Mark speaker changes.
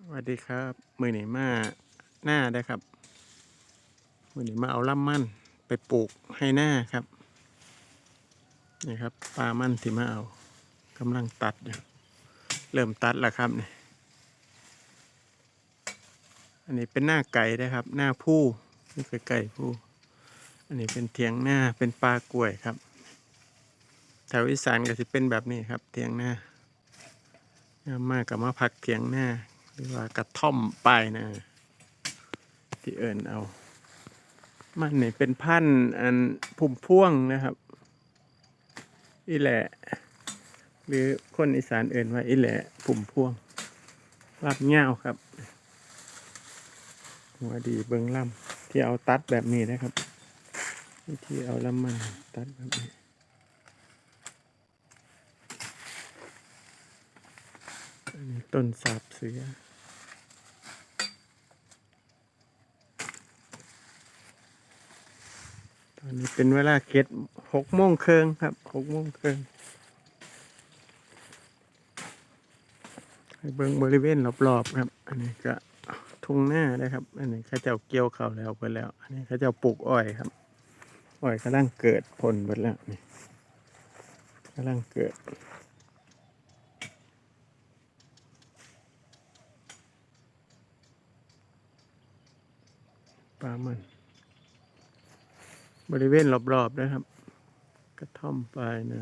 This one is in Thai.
Speaker 1: สวัสดีครับ มือหนีมาหน้าได้ครับ มือหนีมาเอาล่ำมั่นไปปลูกให้หน้าครับนี่ครับปลามั่นที่มาเอากำลังตัดอยู่เริ่มตัดแล้วครับนี่อันนี้เป็นหน้าไก่นะครับ หน้าผู้นี่คือไก่ผู้อันนี้เป็นเทียงหน้าเป็นปลากล้วยครับ แถวอีสานก็จะเป็นแบบนี้ครับ เทียงหน้ามมากกับมาพักเทียงหน้า หรือว่ากระท่อมปลายนาที่เอิญเอา มันนี่เป็นพันธุ์อันพุ่มพ่วงนะครับ อีแหละ หรือคนอีสานเอิญว่าอีแหละพุ่มพ่วงรับเงาครับ หัวดีเบิงล่ำที่เอาตัดแบบนี้นะครับวิธีเอาลำมันตัดแบบนี้ อันนี้ ต้นสาบเสือ ตอนนี้เป็นเวลาเก็ดหกโมงเครึ่งครับหกโมงเครึ่งให้เบิ่งบริเวณรอบๆครับ อันนี้ก็ทุ่งหน้านะครับ อันนี้ข้าเจ้าเกี่ยวเขาแล้วไปแล้ว อันนี้ข้าเจ้าปลูกอ้อยครับ อ้อยกำลังเกิดผลหมดแล้วนี่กำลังเกิด ปลามัน บริเวณรอบๆนะครับ กระท่อมปลายนา